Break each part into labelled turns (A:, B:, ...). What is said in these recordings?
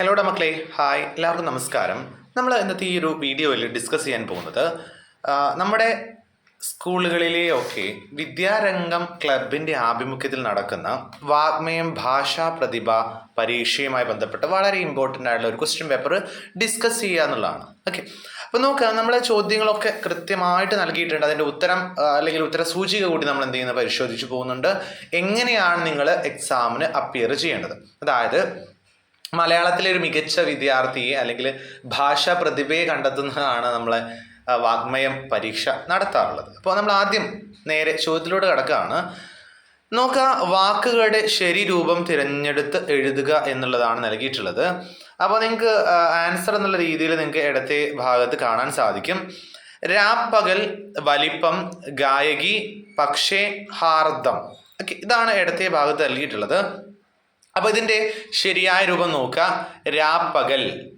A: ഹലോടെ മക്കളെ. ഹായ് എല്ലാവർക്കും നമസ്കാരം. നമ്മൾ ഇന്നത്തെ ഈ ഒരു വീഡിയോയിൽ ഡിസ്കസ് ചെയ്യാൻ പോകുന്നത് നമ്മുടെ സ്കൂളുകളിലെയൊക്കെ വിദ്യാരംഗം ക്ലബിന്റെ ആഭിമുഖ്യത്തിൽ നടക്കുന്ന വാഗ്മയം ഭാഷാ പ്രതിഭ പരീക്ഷയുമായി ബന്ധപ്പെട്ട് വളരെ ഇമ്പോർട്ടന്റ് ആയിട്ടുള്ള ഒരു ക്വസ്റ്റ്യൻ പേപ്പർ ഡിസ്കസ് ചെയ്യുക എന്നുള്ളതാണ്. ഓക്കെ അപ്പോൾ നോക്കുക നമ്മളെ ചോദ്യങ്ങളൊക്കെ കൃത്യമായിട്ട് നൽകിയിട്ടുണ്ട്. അതിന്റെ ഉത്തരം അല്ലെങ്കിൽ ഉത്തര സൂചിക കൂടി നമ്മൾ എന്ത് ചെയ്യുന്നത് പരിശോധിച്ച് പോകുന്നുണ്ട്. എങ്ങനെയാണ് നിങ്ങൾ എക്സാമിന് അപ്പിയർ ചെയ്യേണ്ടത്? അതായത് മലയാളത്തിലെ ഒരു മികച്ച വിദ്യാർത്ഥിയെ അല്ലെങ്കിൽ ഭാഷാ പ്രതിഭയെ കണ്ടെത്തുന്നതാണ് നമ്മളെ വാഗ്മയം പരീക്ഷ നടത്താറുള്ളത്. അപ്പോൾ നമ്മൾ ആദ്യം നേരെ ചോദ്യത്തിലൂടെ കിടക്കുകയാണ്. നോക്കുക വാക്കുകളുടെ ശരി രൂപം തിരഞ്ഞെടുത്ത് എഴുതുക എന്നുള്ളതാണ് നൽകിയിട്ടുള്ളത്. അപ്പോൾ നിങ്ങൾക്ക് ആൻസർ എന്നുള്ള രീതിയിൽ നിങ്ങൾക്ക് ഇടത്തെ ഭാഗത്ത് കാണാൻ സാധിക്കും. രാപ്പകൽ വലിപ്പം ഗായകി പക്ഷേ ഹാർദം. ഓക്കെ ഇതാണ് ഇടത്തെ ഭാഗത്ത് നൽകിയിട്ടുള്ളത്. അപ്പൊ ഇതിന്റെ ശരിയായ രൂപം നോക്കുക. രാപ്പകൽ.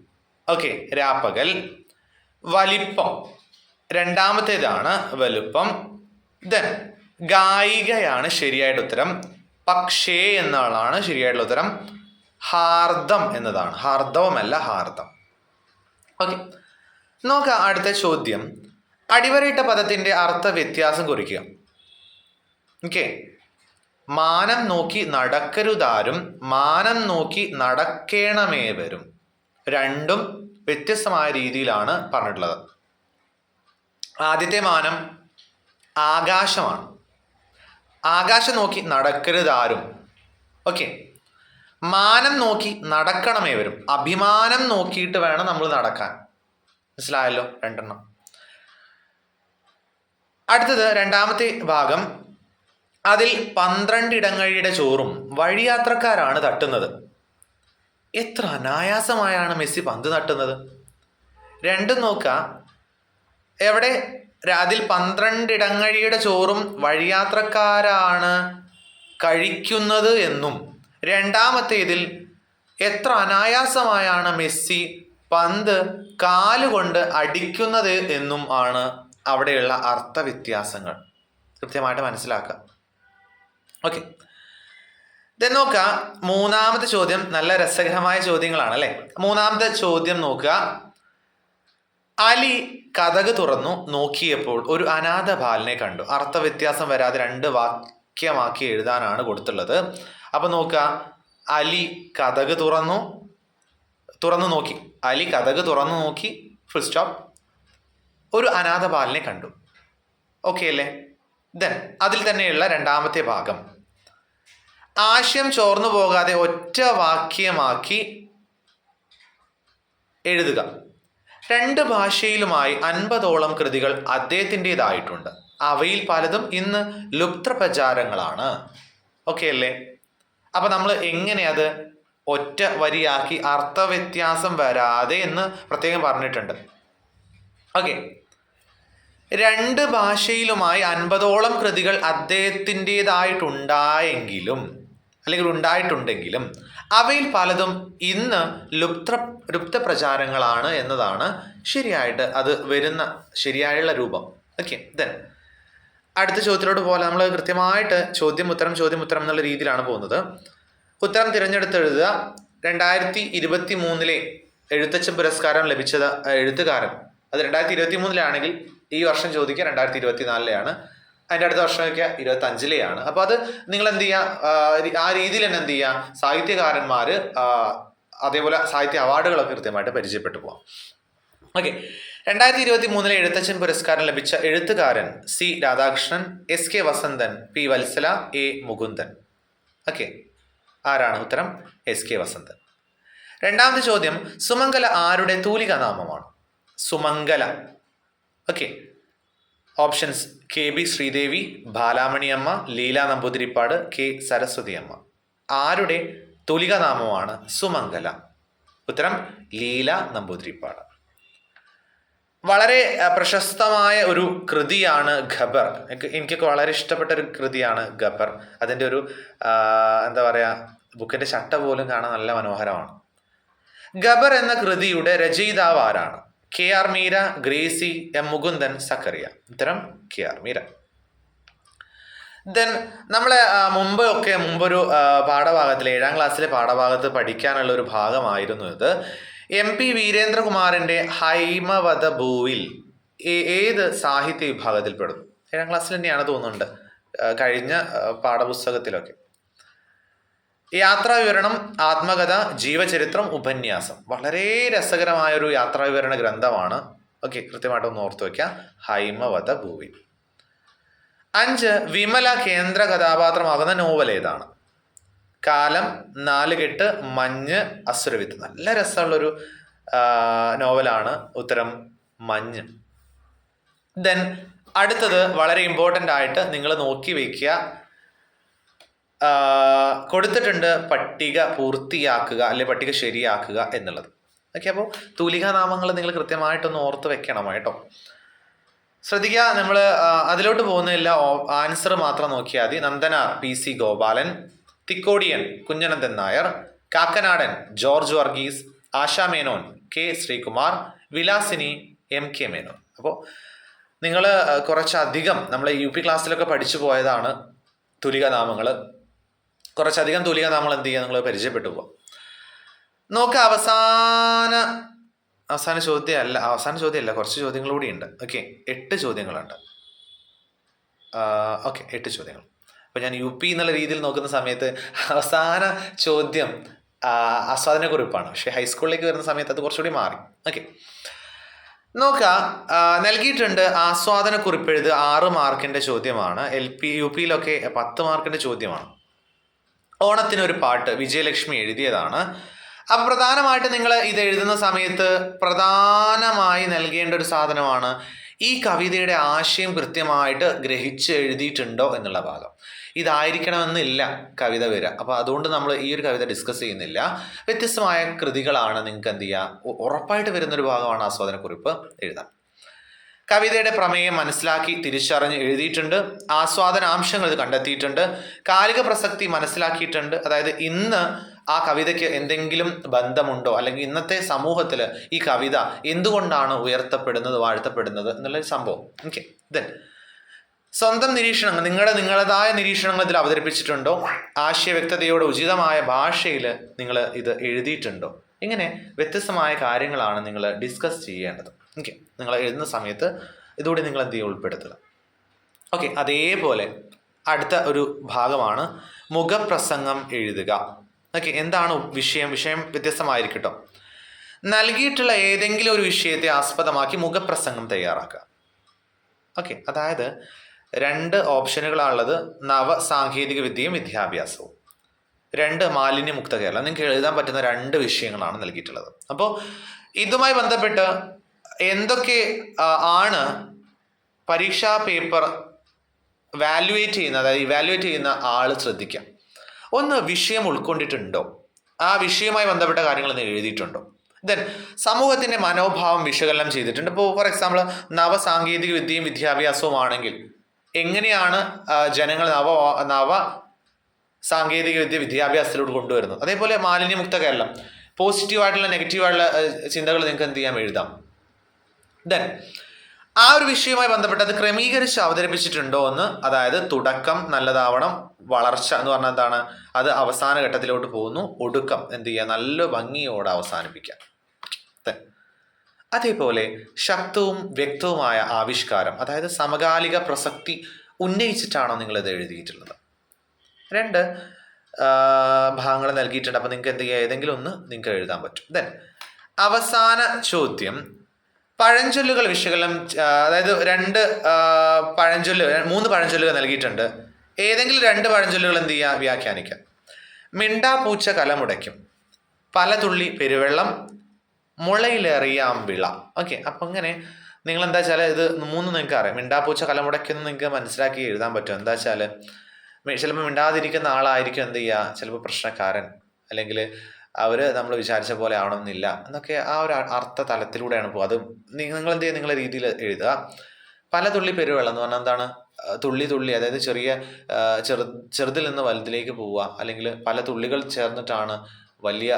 A: ഓക്കെ രാപ്പകൽ. വലിപ്പം. രണ്ടാമത്തേതാണ് വലുപ്പം. ദെൻ ഗായികയാണ് ശരിയായിട്ട് ഉത്തരം. പക്ഷേ എന്നാളാണ് ശരിയായിട്ടുള്ള ഉത്തരം. ഹാർദം എന്നതാണ്. ഹാർദവമല്ല ഹാർദം. ഓക്കെ നോക്കാം അടുത്ത ചോദ്യം. അടിവരയിട്ട പദത്തിന്റെ അർത്ഥ വ്യത്യാസം കുറിക്കുക. ഓക്കെ മാനം നോക്കി നടക്കരുതാരും മാനം നോക്കി നടക്കേണമേ വരും രണ്ടും വ്യത്യസ്തമായ രീതിയിലാണ് പറഞ്ഞിട്ടുള്ളത്. ആദ്യത്തെ മാനം ആകാശമാണ്. ആകാശം നോക്കി നടക്കരുതാരും. ഓക്കെ. മാനം നോക്കി നടക്കണമേ വരും അഭിമാനം നോക്കിയിട്ട് വേണം നമ്മൾ നടക്കാൻ. മനസ്സിലായല്ലോ രണ്ടെണ്ണം. അടുത്തത് രണ്ടാമത്തെ ഭാഗം അതിൽ പന്ത്രണ്ട് ഇടങ്ങഴിയുടെ ചോറും വഴിയാത്രക്കാരാണ് തട്ടുന്നത്. എത്ര അനായാസമായാണ് മെസ്സി പന്ത് തട്ടുന്നത്. രണ്ടും നോക്കുക എവിടെ? അതിൽ പന്ത്രണ്ട് ഇടങ്ങഴിയുടെ ചോറും വഴിയാത്രക്കാരാണ് കഴിക്കുന്നത് എന്നും. രണ്ടാമത്തേതിൽ എത്ര അനായാസമായാണ് മെസ്സി പന്ത് കാലുകൊണ്ട് അടിക്കുന്നത് എന്നും ആണ് അവിടെയുള്ള അർത്ഥവ്യത്യാസങ്ങൾ. കൃത്യമായിട്ട് മനസ്സിലാക്കുക ഓക്കെ. ദെൻ നോക്കുക മൂന്നാമത്തെ ചോദ്യം നല്ല രസകരമായ ചോദ്യങ്ങളാണ് അല്ലേ മൂന്നാമത്തെ ചോദ്യം നോക്കുക അലി കഥക് തുറന്നു നോക്കിയപ്പോൾ ഒരു അനാഥ ബാലനെ കണ്ടു. അർത്ഥവ്യത്യാസം വരാതെ രണ്ട് വാക്യമാക്കി എഴുതാനാണ് കൊടുത്തുള്ളത്. അപ്പൊ നോക്കുക അലി കഥക് തുറന്നു തുറന്നു നോക്കി. അലി കഥക് തുറന്നു നോക്കി ഫുൾ സ്റ്റോപ്പ് ഒരു അനാഥ ബാലനെ കണ്ടു. ഓക്കെ അല്ലേ? ദെൻ അതിൽ തന്നെയുള്ള രണ്ടാമത്തെ ഭാഗം. ആശയം ചോർന്നു പോകാതെ ഒറ്റ വാക്യമാക്കി എഴുതുക. രണ്ട് ഭാഷയിലുമായി അൻപതോളം കൃതികൾ അദ്ദേഹത്തിന്റെതായിട്ടുണ്ട്. അവയിൽ പലതും ഇന്ന് ലുപ്തപ്രചാരങ്ങളാണ്. ഓക്കെ അല്ലേ? അപ്പൊ നമ്മൾ എങ്ങനെ അത് ഒറ്റ വരിയാക്കി അർത്ഥവ്യത്യാസം വരാതെ എന്ന് പ്രത്യേകം പറഞ്ഞിട്ടുണ്ട്. ഓക്കെ രണ്ട് ഭാഷയിലുമായി അൻപതോളം കൃതികൾ അദ്ദേഹത്തിന്റെതായിട്ടുണ്ടായെങ്കിലും അല്ലെങ്കിൽ ഉണ്ടായിട്ടുണ്ടെങ്കിലും അവയിൽ പലതും ഇന്ന് ലുപ്ത ലുപ്ത പ്രചാരങ്ങളാണ് എന്നതാണ് ശരിയായിട്ട് അത് വരുന്ന ശരിയായുള്ള രൂപം. ഓക്കെ ദെൻ അടുത്ത ചോദ്യത്തിലോട്ട് പോലെ നമ്മൾ കൃത്യമായിട്ട് ചോദ്യം ഉത്തരം ചോദ്യം ഉത്തരം എന്നുള്ള രീതിയിലാണ് പോകുന്നത്. ഉത്തരം തിരഞ്ഞെടുത്ത് എഴുതുക രണ്ടായിരത്തി ഇരുപത്തി മൂന്നിലെ എഴുത്തച്ഛൻ പുരസ്കാരം ലഭിച്ചത് എഴുത്തുകാരൻ. അത് രണ്ടായിരത്തി ഇരുപത്തി മൂന്നിലാണെങ്കിൽ ഈ വർഷം ചോദിക്കുക രണ്ടായിരത്തി ഇരുപത്തി നാലിലെയാണ് അതിന്റെ അടുത്ത വർഷമൊക്കെ ഇരുപത്തി അഞ്ചിലെയാണ് അപ്പോൾ അത് നിങ്ങൾ എന്ത് ചെയ്യുക ആ, രീതിയിൽ തന്നെ എന്ത് ചെയ്യുക സാഹിത്യകാരന്മാർ അതേപോലെ സാഹിത്യ അവാർഡുകളൊക്കെ കൃത്യമായിട്ട് പരിചയപ്പെട്ടു പോകാം ഓക്കെ. രണ്ടായിരത്തി ഇരുപത്തി മൂന്നിലെ എഴുത്തച്ഛൻ പുരസ്കാരം ലഭിച്ച എഴുത്തുകാരൻ C Radhakrishnan S K Vasanthan P Valsala A Mukundan. Okay. ആരാണ് ഉത്തരം? S K Vasanthan. രണ്ടാമത്തെ ചോദ്യം സുമംഗല ആരുടെ തൂലിക നാമമാണ് Sumangala. Okay. Options K B Sreedevi Balamani Amma Leela Namboothiripad K Saraswati അമ്മ ആരുടെ തുലിക നാമമാണ് സുമംഗല? ഉത്തരം ലീല നമ്പൂതിരിപ്പാട്. വളരെ പ്രശസ്തമായ ഒരു കൃതിയാണ് ഖബർ. എനിക്ക് എനിക്കൊക്കെ വളരെ ഇഷ്ടപ്പെട്ട ഒരു കൃതിയാണ് ഖബർ. അതിന്റെ ഒരു എന്താ പറയുക ബുക്കിന്റെ ചട്ട പോലും കാണാൻ നല്ല മനോഹരമാണ്. ഖബർ എന്ന കൃതിയുടെ രചയിതാവ് ആരാണ്? K R Meera Gracy M Mukundan Zacharia. ഉത്തരം കെ ആർ മീര. ദെൻ നമ്മൾ മുമ്പ് ഒക്കെ മുമ്പൊരു പാഠഭാഗത്തിൽ ഏഴാം ക്ലാസ്സിലെ പാഠഭാഗത്ത് പഠിക്കാനുള്ള ഒരു ഭാഗമായിരുന്നു ഇത്. എം പി വീരേന്ദ്രകുമാറിന്റെ ഹൈമവത ഭൂവിൽ ഏത് സാഹിത്യ വിഭാഗത്തിൽ പെടുന്നു? ഏഴാം ക്ലാസ്സിൽ തന്നെയാണ് തോന്നുന്നുണ്ട് കഴിഞ്ഞ പാഠപുസ്തകത്തിലൊക്കെ. യാത്രാ വിവരണം ആത്മകഥ ജീവചരിത്രം ഉപന്യാസം. വളരെ രസകരമായൊരു യാത്രാ വിവരണ ഗ്രന്ഥമാണ്. ഓക്കെ കൃത്യമായിട്ടൊന്ന് ഓർത്തു വയ്ക്കുക ഹൈമവത ഭൂവി അഞ്ച് വിമല കേന്ദ്ര കഥാപാത്രമാകുന്ന നോവൽ ഏതാണ്? കാലം നാലുകെട്ട് മഞ്ഞ് അസുരവിത്ത്. നല്ല രസമുള്ളൊരു നോവലാണ് ഉത്തരം മഞ്ഞ്. ദെൻ അടുത്തത് വളരെ ഇമ്പോർട്ടന്റ് ആയിട്ട് നിങ്ങൾ നോക്കി വയ്ക്കുക. കൊടുത്തിട്ടുണ്ട് പട്ടിക പൂർത്തിയാക്കുക അല്ലെ പട്ടിക ശരിയാക്കുക എന്നുള്ളത്. ഓക്കെ അപ്പോൾ തൂലികാ നാമങ്ങൾ നിങ്ങൾ കൃത്യമായിട്ടൊന്ന് ഓർത്ത് വെക്കണം കേട്ടോ. ശ്രദ്ധിക്കുക നമ്മൾ അതിലോട്ട് പോകുന്നില്ല ആൻസർ മാത്രം നോക്കിയാൽ മതി. Nandanar P C Gopalan Thikkodiyan Kunjanandan Nair Kakkanadan George Varghese Asha Menon K Sreekumar Vilasini M K Menon. അപ്പോൾ നിങ്ങൾ കുറച്ചധികം നമ്മൾ യു പി ക്ലാസ്സിലൊക്കെ പഠിച്ചു പോയതാണ് തുലിക നാമങ്ങൾ കുറച്ചധികം തുലിക നമ്മൾ എന്ത് ചെയ്യുക? നിങ്ങൾ പരിചയപ്പെട്ടു പോവാം. നോക്ക് അവസാന അവസാന ചോദ്യം അല്ല അവസാന ചോദ്യമല്ല കുറച്ച് ചോദ്യങ്ങൾ കൂടി ഉണ്ട്. ഓക്കെ എട്ട് ചോദ്യങ്ങളുണ്ട്. ഓക്കെ എട്ട് ചോദ്യങ്ങൾ. അപ്പോൾ ഞാൻ യു പി എന്നുള്ള രീതിയിൽ നോക്കുന്ന സമയത്ത് അവസാന ചോദ്യം ആസ്വാദനക്കുറിപ്പാണ് പക്ഷേ ഹൈസ്കൂളിലേക്ക് വരുന്ന സമയത്ത് അത് കുറച്ചുകൂടി മാറി. ഓക്കെ. നോക്കുക നൽകിയിട്ടുണ്ട് ആസ്വാദനക്കുറിപ്പ് എഴുത് ആറ് മാർക്കിന്റെ ചോദ്യമാണ്. എൽ പി യു പിയിലൊക്കെ പത്ത് മാർക്കിന്റെ ചോദ്യമാണ്. ഓണത്തിനൊരു പാട്ട് വിജയലക്ഷ്മി എഴുതിയതാണ്. അപ്പം പ്രധാനമായിട്ട് നിങ്ങൾ ഇത് എഴുതുന്ന സമയത്ത് പ്രധാനമായി നൽകേണ്ട ഒരു സാധനമാണ് ഈ കവിതയുടെ ആശയം കൃത്യമായിട്ട് ഗ്രഹിച്ച് എഴുതിയിട്ടുണ്ടോ എന്നുള്ള ഭാഗം. ഇതായിരിക്കണമെന്നില്ല കവിത വരിക. അപ്പോൾ അതുകൊണ്ട് നമ്മൾ ഈ ഒരു കവിത ഡിസ്കസ് ചെയ്യുന്നില്ല. വ്യത്യസ്തമായ കൃതികളാണ് നിങ്ങൾക്ക് എന്ത് ചെയ്യുക ഉറപ്പായിട്ട് വരുന്നൊരു ഭാഗമാണ് ആസ്വാദനക്കുറിപ്പ്. എഴുതാം. കവിതയുടെ പ്രമേയം മനസ്സിലാക്കി തിരിച്ചറിഞ്ഞ് എഴുതിയിട്ടുണ്ട്. ആസ്വാദനാംശങ്ങൾ ഇത് കണ്ടെത്തിയിട്ടുണ്ട്. കാലിക പ്രസക്തി മനസ്സിലാക്കിയിട്ടുണ്ട്. അതായത് ഇന്ന് ആ കവിതയ്ക്ക് എന്തെങ്കിലും ബന്ധമുണ്ടോ? അല്ലെങ്കിൽ ഇന്നത്തെ സമൂഹത്തിൽ ഈ കവിത എന്തുകൊണ്ടാണ് ഉയർത്തപ്പെടുന്നത് വാഴ്ത്തപ്പെടുന്നത് എന്നുള്ളൊരു സംഭവം. ഓക്കെ ദെൻ സ്വന്തം നിരീക്ഷണങ്ങൾ നിങ്ങളുടെ നിങ്ങളുടേതായ നിരീക്ഷണങ്ങൾ ഇതിൽ അവതരിപ്പിച്ചിട്ടുണ്ടോ? ആശയ വ്യക്തതയോടെ ഉചിതമായ ഭാഷയിൽ നിങ്ങൾ ഇത് എഴുതിയിട്ടുണ്ടോ? ഇങ്ങനെ വ്യത്യസ്തമായ കാര്യങ്ങളാണ് നിങ്ങൾ ഡിസ്കസ് ചെയ്യേണ്ടത്. ഓക്കെ നിങ്ങൾ എഴുതുന്ന സമയത്ത് ഇതുകൂടി നിങ്ങൾ എന്ത് ചെയ്യുക ഉൾപ്പെടുത്തുക. ഓക്കെ അതേപോലെ അടുത്ത ഒരു ഭാഗമാണ് മുഖപ്രസംഗം എഴുതുക. ഓക്കെ എന്താണ് വിഷയം? വിഷയം വ്യത്യസ്തമായിരിക്കട്ടോ. നൽകിയിട്ടുള്ള ഏതെങ്കിലും ഒരു വിഷയത്തെ ആസ്പദമാക്കി മുഖപ്രസംഗം തയ്യാറാക്കുക. ഓക്കെ അതായത് രണ്ട് ഓപ്ഷനുകളാണുള്ളത്. നവ സാങ്കേതിക വിദ്യയും വിദ്യാഭ്യാസവും. രണ്ട് മാലിന്യമുക്ത കേരളം. നിങ്ങൾക്ക് എഴുതാൻ പറ്റുന്ന രണ്ട് വിഷയങ്ങളാണ് നൽകിയിട്ടുള്ളത്. അപ്പോൾ ഇതുമായി ബന്ധപ്പെട്ട് എന്തൊക്കെ ആണ് പരീക്ഷാ പേപ്പർ വാല്യുവേറ്റ് ചെയ്യുന്ന അതായത് ഇവാലുവേറ്റ് ചെയ്യുന്ന ആൾ ശ്രദ്ധിക്കാം. ഒന്ന് വിഷയം ഉൾക്കൊണ്ടിട്ടുണ്ടോ? ആ വിഷയവുമായി ബന്ധപ്പെട്ട കാര്യങ്ങൾ എഴുതിയിട്ടുണ്ടോ? ദെൻ സമൂഹത്തിന്റെ മനോഭാവം വിശകലനം ചെയ്തിട്ടുണ്ട്. ഇപ്പോൾ ഫോർ എക്സാമ്പിൾ നവസാങ്കേതിക വിദ്യയും വിദ്യാഭ്യാസവും ആണെങ്കിൽ എങ്ങനെയാണ് ജനങ്ങൾ നവ നവ സാങ്കേതിക വിദ്യ വിദ്യാഭ്യാസത്തിലൂടെ കൊണ്ടുവരുന്നത്? അതേപോലെ മാലിന്യമുക്ത കേരളം. പോസിറ്റീവായിട്ടുള്ള നെഗറ്റീവായിട്ടുള്ള ചിന്തകൾ നിങ്ങൾക്ക് എന്ത് ചെയ്യാം? എഴുതാം. ദെൻ ആ ഒരു വിഷയവുമായി ബന്ധപ്പെട്ട് അത് ക്രമീകരിച്ച് അവതരിപ്പിച്ചിട്ടുണ്ടോ എന്ന് അതായത് തുടക്കം നല്ലതാവണം വളർച്ച എന്ന് പറഞ്ഞാൽ എന്താണ്? അത് അവസാന ഘട്ടത്തിലോട്ട് പോകുന്നു ഒടുക്കം എന്ത് ചെയ്യുക? നല്ല ഭംഗിയോടെ അവസാനിപ്പിക്കുക. Then, അതേപോലെ ശക്തവും വ്യക്തവുമായ ആവിഷ്കാരം അതായത് സമകാലിക പ്രസക്തി ഉന്നയിച്ചിട്ടാണോ നിങ്ങൾ ഇത് എഴുതിയിട്ടുള്ളത്? രണ്ട് ഭാഗങ്ങൾ നൽകിയിട്ടുണ്ട്. അപ്പോൾ നിങ്ങൾക്ക് എന്ത് ചെയ്യുക? ഏതെങ്കിലും ഒന്ന് നിങ്ങൾക്ക് എഴുതാൻ പറ്റും. ദെൻ അവസാന ചോദ്യം പഴഞ്ചൊല്ലുകൾ വിശകലനം അതായത് രണ്ട് പഴഞ്ചൊല്ല് മൂന്ന് പഴഞ്ചൊല്ലുകൾ നൽകിയിട്ടുണ്ട്. ഏതെങ്കിലും രണ്ട് പഴഞ്ചൊല്ലുകൾ എന്ത് ചെയ്യുക? വ്യാഖ്യാനിക്കുക. മിണ്ടാ പൂച്ച കലമുടയ്ക്കും പല തുള്ളി പെരുവെള്ളം. മുളയിലേറിയാം വിള. ഓക്കെ അപ്പം അങ്ങനെ നിങ്ങൾ എന്താ വെച്ചാൽ ഇത് മൂന്ന് നിങ്ങൾക്ക് അറിയാം. മിണ്ടാപ്പൂച്ച കലമുടയ്ക്കെന്ന് നിങ്ങൾക്ക് മനസ്സിലാക്കി എഴുതാൻ പറ്റും. എന്താ വെച്ചാൽ ചിലപ്പോൾ മിണ്ടാതിരിക്കുന്ന ആളായിരിക്കും എന്ത് ചെയ്യുക? ചിലപ്പോൾ പ്രശ്നക്കാരൻ അല്ലെങ്കിൽ അവർ നമ്മൾ വിചാരിച്ച പോലെ ആവണമെന്നില്ല എന്നൊക്കെ ആ ഒരു അർത്ഥ തലത്തിലൂടെയാണ് പോകുക അത് നിങ്ങൾ എന്ത് ചെയ്യുക നിങ്ങളുടെ രീതിയിൽ എഴുതുക. പല തുള്ളി പെരുവെള്ളം എന്ന് പറഞ്ഞാൽ എന്താണ്? തുള്ളി തുള്ളി അതായത് ചെറിയ ചെറു ചെറുതിൽ നിന്ന് വലുതിലേക്ക് പോവുക. അല്ലെങ്കിൽ പല തുള്ളികൾ ചേർന്നിട്ടാണ് വലിയ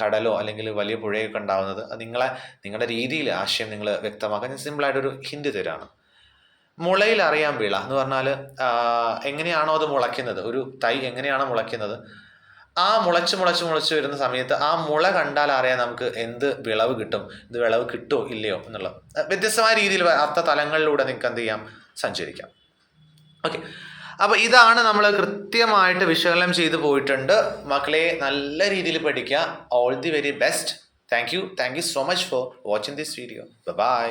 A: കടലോ അല്ലെങ്കിൽ വലിയ പുഴയൊക്കെ ഉണ്ടാവുന്നത്. അത് നിങ്ങളെ നിങ്ങളുടെ രീതിയിൽ ആശയം നിങ്ങൾ വ്യക്തമാക്കാൻ ഞാൻ സിമ്പിളായിട്ടൊരു ഹിന്ദി തരാണ്. മുളയിൽ അറിയാൻ വീള എന്ന് പറഞ്ഞാൽ എങ്ങനെയാണോ അത് മുളയ്ക്കുന്നത്? ഒരു തൈ എങ്ങനെയാണോ മുളയ്ക്കുന്നത്? ആ മുളച്ച് മുളച്ച് മുളച്ച് വരുന്ന സമയത്ത് ആ മുള കണ്ടാൽ അറിയാം നമുക്ക് എന്ത് വിളവ് കിട്ടും ഇത് വിളവ് കിട്ടുമോ ഇല്ലയോ എന്നുള്ളത്. വ്യത്യസ്തമായ രീതിയിൽ അർത്ഥ തലങ്ങളിലൂടെ നിങ്ങൾക്ക് എന്ത് ചെയ്യാം? സഞ്ചരിക്കാം. ഓക്കെ. അപ്പോൾ ഇതാണ് നമ്മൾ കൃത്യമായിട്ട് വിശകലനം ചെയ്ത് പോയിട്ടുണ്ട്. മക്കളെ നല്ല രീതിയിൽ പഠിക്കുക. All the very best thank you thank you so much for watching this video bye